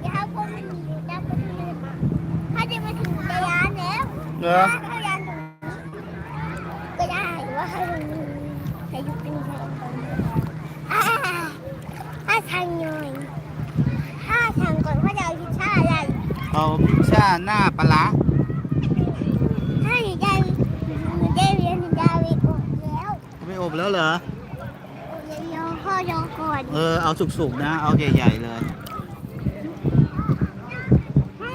เดี๋ยวเขาคนมันมีเจ้าคนนึงถ้าจะมาถึงระยะแล้วเหรอ ถ้าเขายันตรงนี้ก็ได้หรือว่าเขาตรงนี้ใช้ยุคเป็นใช้ตรงนี้อ่าถ้าทางหน่อยถ้าทางก่อนว่าจะเอาพิซซ่าอะไรเอาพิซซ่าหน้าปลาร้าถ้าหนูได้หนูได้เรียนหนูได้เรียนออกแล้วไม่อบแล้วเหรอเดี๋ยวพ่อรอก่อน เออ เอาสุกๆนะ เอาใหญ่ๆเลย ให้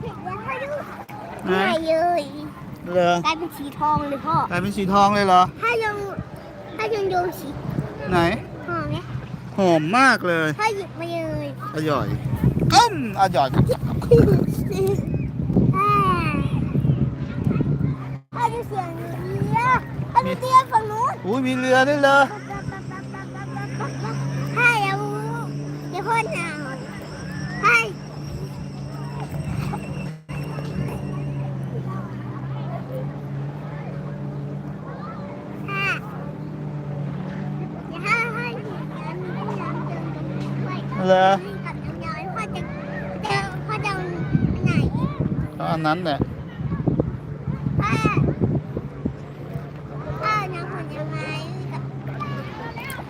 เสร็จแล้วพ่อดู นะ ง่ายเลยเหรอกลายเป็นสีทองเลยพ่อกลายเป็นสีทองเลยเหรอ ถ้ายังถ้ายังโยงสีไหนหอมไหมหอมมากเลยถ้าหยิบมาเลยอร่อยอืมอร่อยอ่าถ้าดูเสียงเรือถ้าดูเตียงฝั่งนู้นอุ้ยมีเรือด้วยเหรอ เหรอให้กับยาวๆพ่อจะจะพ่อจะเอาอันไหนเอาอันนั้นแหละพ่อพ่อน้ำผลไม้กับ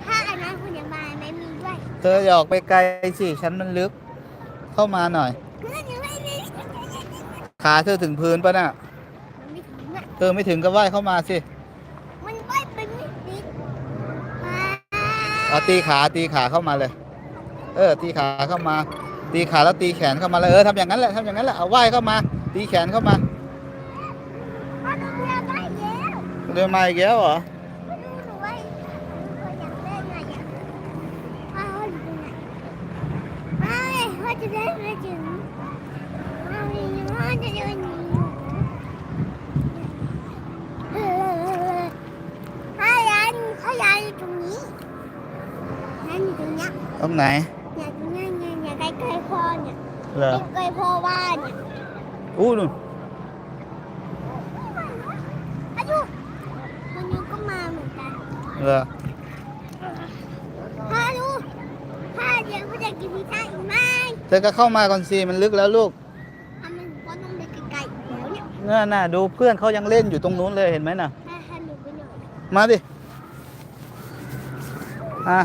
พ่ออันน้ำผลไม้ไม่มีด้วยเธออย่าออกไปไกลสิฉันมันลึก เข้ามาหน่อย เพื่อนยังไม่มีขาเธอถึงพื้นปะน่ะมันไม่ถึงอะเธอไม่ถึงก็ว่ายเข้ามาสิมันไปเป็นนิดนิดว้าเอาตีขาตีขาเข้ามาเลย เออตีขาเข้ามา ตีขาแล้วตีแขนเข้ามาเลยเออทำอย่างนั้นแหละทำอย่างนั้นแหละเอาว่ายเข้ามา ตีแขนเข้ามาพ่อต้องเรียนได้แล้วเรือมาอีกแล้วเหรอพ่อดูหนูไว้หนูอยากเล่นอะไรอะพ่ออยู่ตรงไหนไม่พ่อจะได้ไม่ถึงพ่อมีพ่อจะเดินหนีเออพ่อยันพ่อยันอยู่ตรงนี้ยันอยู่ตรงเนี้ยตรงไหน เนี่ยเหรอใกล้ๆพ่อบ้านเนี่ยอู้นู่นอายุคนนี้ก็มาเหมือนกันเหรอ พ่อดูพ่อเดี๋ยวเขาจะกินพิซซ่าอีกไหมเธอก็เข้ามาก่อนสิมันลึกแล้วลูกทำไมหนูก็ต้องไปไกลๆอีกแล้วเนี่ยน่าน่ะดูเพื่อนเขายังเล่นอยู่ตรงนู้นเลยเห็นไหมน่ะ ถ้าให้หนูไปหน่อย มาดิ อะ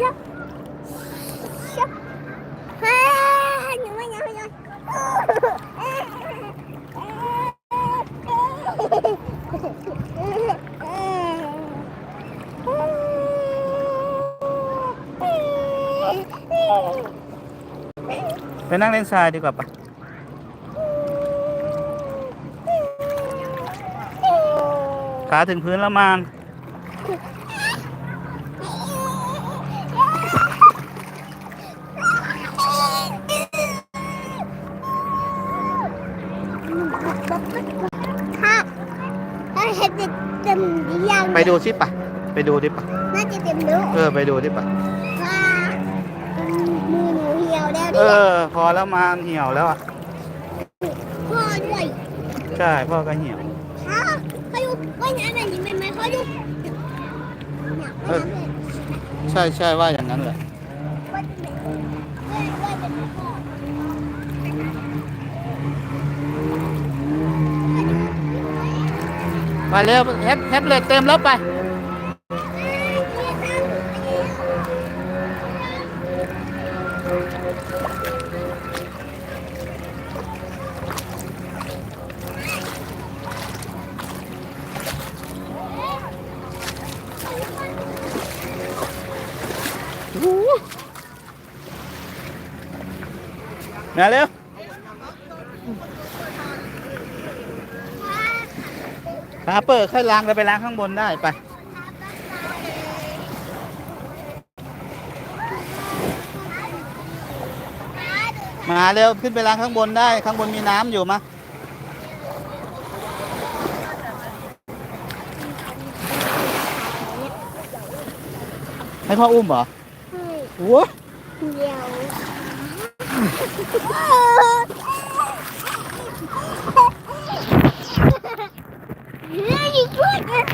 ชับชับฮ่าหนูไม่ยอมไม่ยอมเไปนั่งเล่นทรายดีกว่าปะขาถึงพื้นแล้วมาง ค่ะถ้าเห็นเต็มหรือยังไปดูสิปะไปดูดิปะน่าจะเต็มแล้วเออไปดูดิปะว่ามือหนูเหี่ยวแล้วเอเนี่ยอ พอแล้วมางเหี่ยวแล้วอะพ่อด้วยใช่พ่อก็เหี่ยว พ่อพ่อดูว่ายน้ำแบบนี้เป็นไหมพ่อดูเนี่ยว่ายน้ำแบบนี้ใช่ใช่ว่าอย่างนั้นแหละ ว่ายเป็นแบบว่ายว่ายเป็นแบบพ่อ ไปเร็วแฮปแฮปเลยเต็มแล้วไปมาเร็ว พาเปิดค่อยล้างเราไปล้างข้างบนได้ไปมาเร็วขึ้นไปล้างข้างบนได้ข้างบนมีน้ำอยู่มะให้พ่ออุ้มเหรอโอ้เดี๋ยว เฮ้ยช่วยกัน